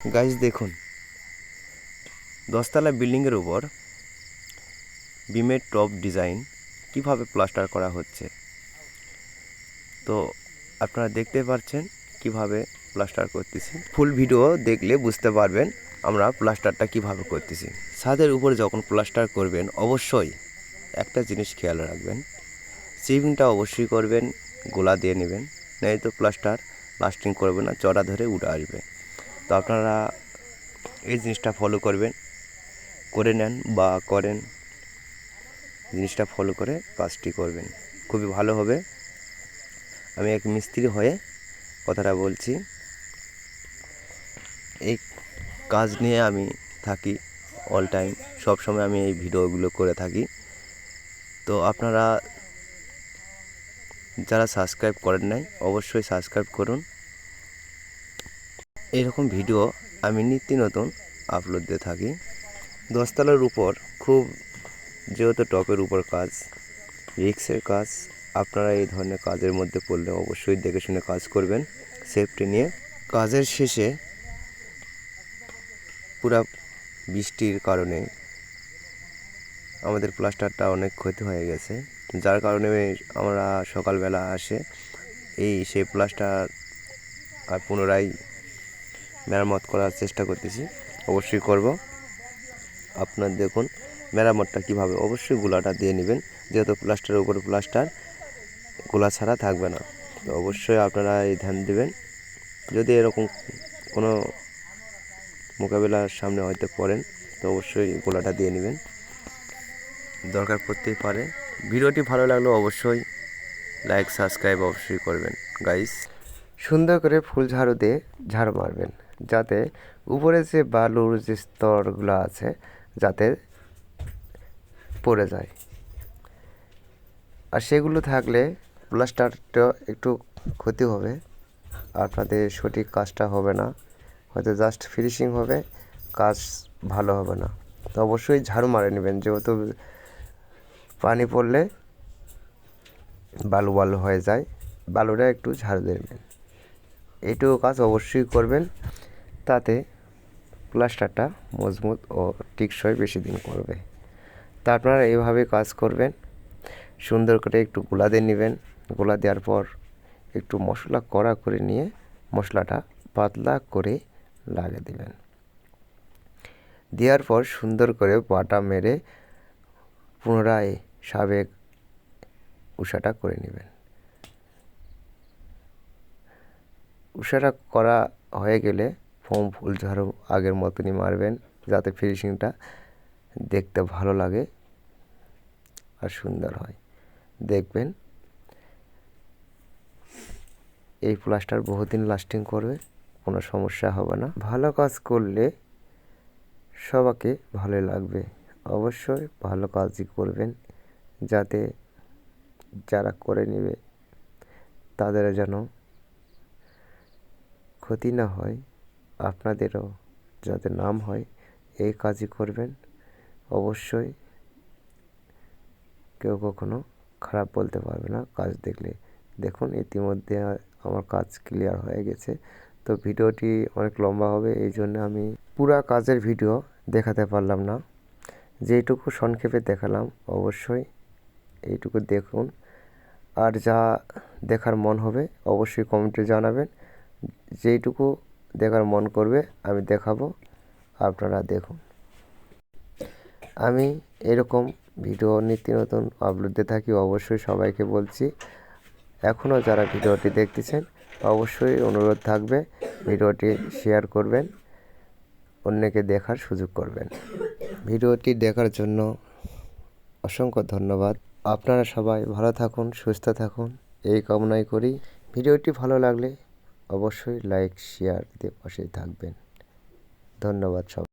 Guys দেখুন। দশতলা বিল্ডিংয়ের উপর বিমের টপ ডিজাইন কীভাবে প্লাস্টার করা হচ্ছে। তো আপনারা দেখতে পাচ্ছেন কীভাবে প্লাস্টার করতেছি। ফুল ভিডিও দেখলে বুঝতে পারবেন আমরা প্লাস্টারটা কীভাবে করতেছি। ছাদের উপর যখন প্লাস্টার করবেন, অবশ্যই একটা জিনিস খেয়াল রাখবেন। সিভিংটা অবশ্যই করবেন, গোলা দিয়ে নেবেন। নেই তো প্লাস্টার লাস্টিং করবে না, চড়া ধরে উঠে আসবে। তো আপনারা এই জিনিসটা ফলো করবেন, করে নেন বা করেন, জিনিসটা ফলো করে কাজটি করবেন। খুবই ভালো হবে। আমি এক মিস্ত্রি হয়ে কথাটা বলছি। এই কাজ নিয়ে আমি থাকি অল টাইম সব সময় আমি এই ভিডিওগুলো করে থাকি। তো আপনারা যারা সাবস্ক্রাইব করেন নাই, অবশ্যই সাবস্ক্রাইব করুন। এরকম ভিডিও আমি নিত্য নতুন আপলোড দিয়ে থাকি। দশতলার উপর খুব যেহেতু টপের উপর কাজ, রিক্সের কাজ, আপনারা এই ধরনের কাজের মধ্যে পড়লে অবশ্যই দেখে শুনে কাজ করবেন। সেফটি নিয়ে কাজের শেষে পুরা বৃষ্টির কারণে আমাদের প্লাস্টারটা অনেক ক্ষতি হয়ে গেছে। যার কারণে আমরা সকালবেলা আসে, এই সেই প্লাস্টার আর পুনরায় মেরামত করার চেষ্টা করতেছি, অবশ্যই করব। আপনার দেখুন মেরামতটা কীভাবে, অবশ্যই গোলাটা দিয়ে নেবেন, যেহেতু প্লাস্টারের উপরে প্লাস্টার, গোলা ছাড়া থাকবে না। তো অবশ্যই আপনারা এই ধ্যান দেবেন। যদি এরকম কোনো মোকাবেলার সামনে হয়তো পড়েন, তো অবশ্যই গোলাটা দিয়ে নেবেন। দরকার পড়তেই পারে। ভিডিওটি ভালো লাগলে অবশ্যই লাইক, সাবস্ক্রাইব অবশ্যই করবেন। গাইস, সুন্দর করে ফুল ঝাড়ু দিয়ে ঝাড়ু মারবেন। যাতে উপরে যে বালুর যে স্তরগুলো আছে, যাতে পড়ে যায়। আর সেগুলো থাকলে প্লাস্টারটা একটু ক্ষতি হবে আপনাদের সঠিক কাজটা হবে না। হয়তো জাস্ট ফিনিশিং হবে, কাজ ভালো হবে না। তো অবশ্যই ঝাড়ু মারে নেবেন, যেহেতু পানি পড়লে বালু বালু হয়ে যায়। বালুটা একটু ঝাড়ু দেবেন এইটুকু কাজ অবশ্যই করবেন। তাতে প্লাস্টারটা মজবুত ও টিকসই বেশি দিন করবে। তা আপনারা এইভাবে কাজ করবেন, সুন্দর করে একটু গোলা দিয়ে নেবেন। গোলা দেওয়ার পর একটু মশলা কড়া করে নিয়ে মশলাটা পাতলা করে লাগিয়ে দিবেন। দেওয়ার পর সুন্দর করে বাটা মেরে পুনরায় সাবেক উষাটা করে নেবেন। উষাটা করা হয়ে গেলে ফোম ফুল ঝাড়ু আগের মতনই মারবেন যাতে ফিনিশিংটা দেখতে ভালো লাগে আর সুন্দর হয়। দেখবেন। এই প্লাস্টার বহুদিন লাস্টিং করবে, কোনো সমস্যা হবে না। ভালো কাজ করলে সবাকে ভালো লাগবে। অবশ্যই ভালো কাজই করবেন, যাতে যারা করে নেবে, তাদের যেন ক্ষতি না হয়। আপনাদেরও যাতে নাম হয়, এই কাজই করবেন। অবশ্যই কেউ কখনো খারাপ বলতে পারবে না। কাজ দেখলে দেখুন, ইতিমধ্যে আমার কাজ ক্লিয়ার হয়ে গেছে। তো ভিডিওটি অনেক লম্বা হবে, এই জন্য আমি পুরা কাজের ভিডিও দেখাতে পারলাম না। যেইটুকু সংক্ষেপে দেখালাম, অবশ্যই এইটুকু দেখুন। আর যা দেখার মন হবে, অবশ্যই কমেন্টে জানাবেন। যেইটুকু দেখার মন করবে, আমি দেখাবো, আপনারা দেখুন। আমি এরকম ভিডিও নিত্য নতুন আপলোড দিয়ে থাকি, অবশ্যই সবাইকে বলছি এখনও যারা ভিডিওটি দেখতেছেন, অবশ্যই অনুরোধ থাকবে ভিডিওটি শেয়ার করবেন, অন্যকে দেখার সুযোগ করবেন। ভিডিওটি দেখার জন্য অসংখ্য ধন্যবাদ। আপনারা সবাই ভালো থাকুন, সুস্থ থাকুন, এই কামনাই করি। ভিডিওটি ভালো লাগলে অবশ্যই লাইক শেয়ার দিয়ে পাশে থাকবেন। ধন্যবাদ সব